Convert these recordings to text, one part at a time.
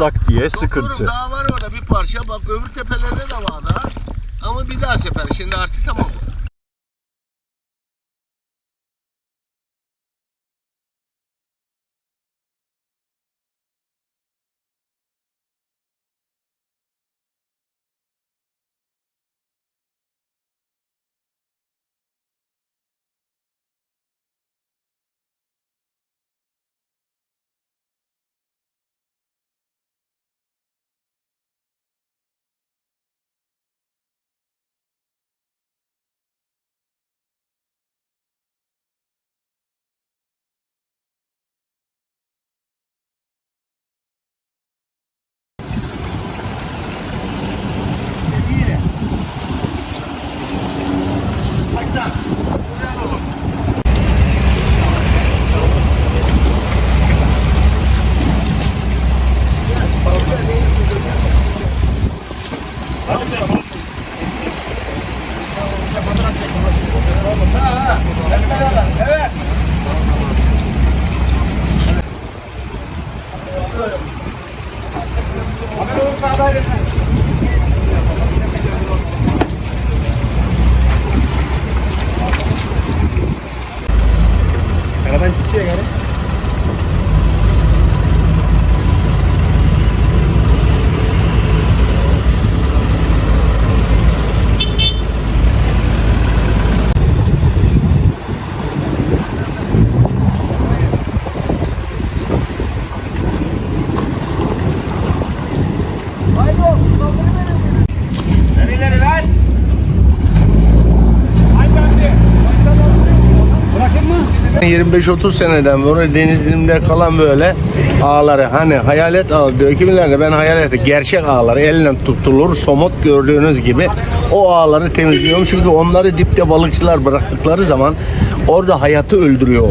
Islak diye sıkıntı. Daha var orada bir parça bak öbür tepelerde de var daha. Ama bir daha sefer şimdi artık tamam 25-30 seneden beri deniz dilimde kalan böyle ağları hani hayalet ağı diyor kimilerine ben hayalet gerçek ağları elle tutulur somut gördüğünüz gibi o ağları temizliyorum çünkü onları dipte balıkçılar bıraktıkları zaman orada hayatı öldürüyor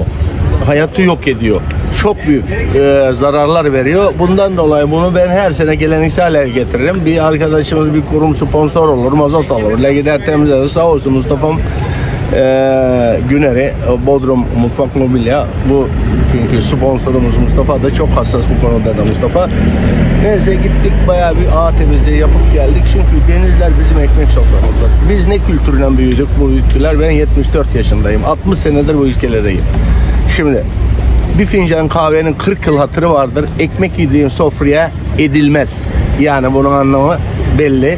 hayatı yok ediyor çok büyük e, zararlar veriyor. Bundan dolayı bunu ben her sene geleneksel hale getiririm. Bir arkadaşımız bir kurum sponsor olur, mazot alır. Gider temizler. Sağ olsun Mustafa'm ee, Güner'i, Bodrum Mutfak Mobilya bu çünkü sponsorumuz Mustafa da çok hassas bu konuda da Mustafa. Neyse gittik bayağı bir ağ temizliği yapıp geldik çünkü denizler bizim ekmek soframızda. Biz ne kültürle büyüdük bu ülkeler? Ben 74 yaşındayım. 60 senedir bu ülkeledeyim. Şimdi bir fincan kahvenin 40 yıl hatırı vardır. Ekmek yediğin sofraya edilmez. Yani bunun anlamı belli.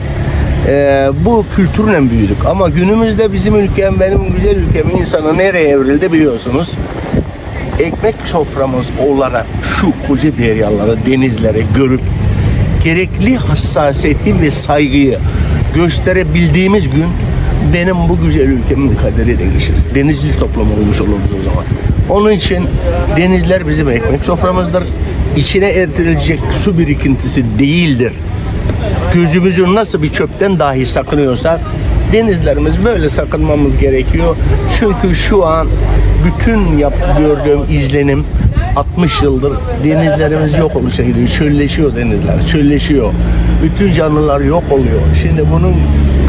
Ee, bu kültürle büyüdük. Ama günümüzde bizim ülkem, benim güzel ülkemin insanı nereye evrildi biliyorsunuz. Ekmek soframız olarak şu koca deryaları, denizleri görüp gerekli hassasiyeti ve saygıyı gösterebildiğimiz gün benim bu güzel ülkemin kaderi değişir. Denizli toplum olmuş oluruz o zaman. Onun için denizler bizim ekmek soframızdır. İçine erdirilecek su birikintisi değildir gözümüzün nasıl bir çöpten dahi sakınıyorsak denizlerimiz böyle sakınmamız gerekiyor. Çünkü şu an bütün yap gördüğüm izlenim 60 yıldır denizlerimiz yok oluşa gidiyor. Çölleşiyor denizler, çölleşiyor. Bütün canlılar yok oluyor. Şimdi bunun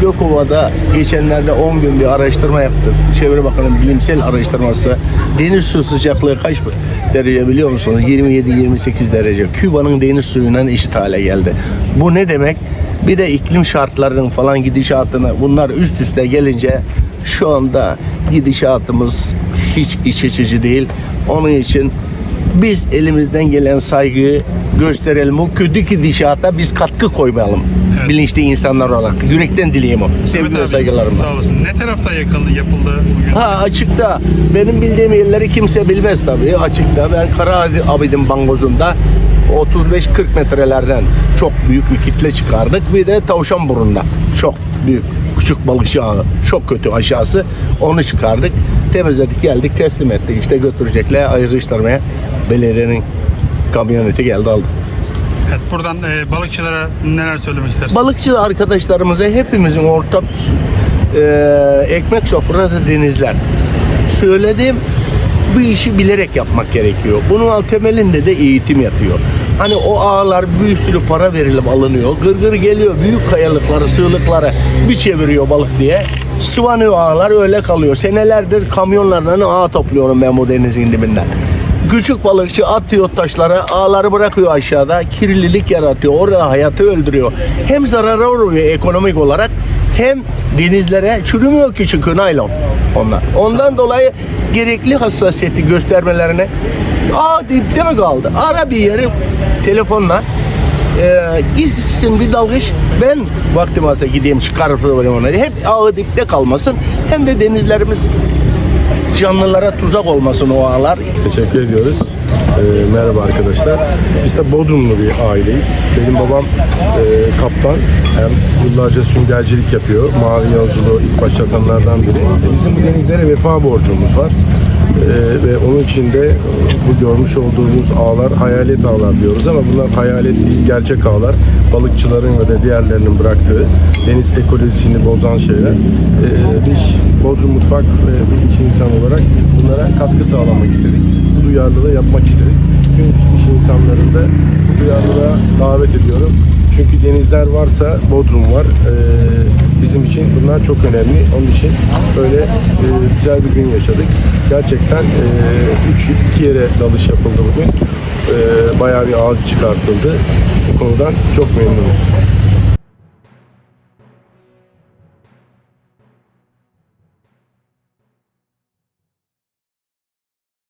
Gökova'da geçenlerde 10 gün bir araştırma yaptık. Çevre Bakanı bilimsel araştırması. Deniz su sıcaklığı kaç derece biliyor musunuz? 27-28 derece. Küba'nın deniz suyuna eşit hale geldi. Bu ne demek? Bir de iklim şartlarının falan gidişatını bunlar üst üste gelince şu anda gidişatımız hiç iç açıcı değil. Onun için biz elimizden gelen saygıyı gösterelim. O kötü gidişata biz katkı koymayalım. Evet. Bilinçli insanlar olarak. Yürekten dileyim o. Sevgi ve saygılarımla. Sağ olasın. Ne tarafta yakıldı, yapıldı bugün? Ha açıkta. Benim bildiğim yerleri kimse bilmez tabii. Açıkta. Ben Kara Abidin Bangoz'unda 35-40 metrelerden çok büyük bir kitle çıkardık. Bir de Tavşan Burun'da çok büyük küçük balıkçı ağı. Çok kötü aşağısı. Onu çıkardık. Temizledik geldik teslim ettik. İşte götürecekler ayrıştırmaya. Belediyenin kamyoneti geldi aldı. Evet, buradan e, balıkçılara neler söylemek istersin? Balıkçı arkadaşlarımıza hepimizin ortak e, ekmek sofrası denizler. Söylediğim bu işi bilerek yapmak gerekiyor. Bunun alt temelinde de eğitim yatıyor. Hani o ağlar bir sürü para verilip alınıyor. Gırgır geliyor büyük kayalıkları, sığlıkları bir çeviriyor balık diye. Sıvanıyor ağlar öyle kalıyor. Senelerdir kamyonlardan ağ topluyorum ben bu denizin dibinden. Küçük balıkçı atıyor taşlara, ağları bırakıyor aşağıda, kirlilik yaratıyor, orada hayatı öldürüyor. Hem zarara uğruyor ekonomik olarak, hem denizlere çürümüyor ki çünkü naylon onlar. Ondan dolayı gerekli hassasiyeti göstermelerine, aa dipte mi kaldı? Ara bir yeri telefonla, e, gitsin bir dalgıç, ben vaktim varsa gideyim çıkarırım onu. Hep ağı dipte kalmasın, hem de denizlerimiz canlılara tuzak olmasın o ağlar. Teşekkür ediyoruz. Ee, merhaba arkadaşlar. Biz de Bodrumlu bir aileyiz. Benim babam e, kaptan. Hem yıllarca süngercilik yapıyor. Mavi yolculuğu ilk başlatanlardan biri. E, bizim bu denizlere vefa borcumuz var. Ee, ve onun için de e, bu görmüş olduğumuz ağlar hayalet ağlar diyoruz ama bunlar hayalet değil, gerçek ağlar. Balıkçıların ve de diğerlerinin bıraktığı deniz ekolojisini bozan şeyler. Ee, biz Bodrum Mutfak ve bir iş insan olarak bunlara katkı sağlamak istedik. Bu duyarlılığı yapmak istedik. Tüm iş insanlarını da bu duyarlılığa davet ediyorum. Çünkü denizler varsa Bodrum var. Ee, bizim için bunlar çok önemli. Onun için böyle e, güzel bir gün yaşadık. Gerçekten e, üç, iki yere dalış yapıldı bugün. E, bayağı bir ağaç çıkartıldı. Bu konudan çok memnunuz.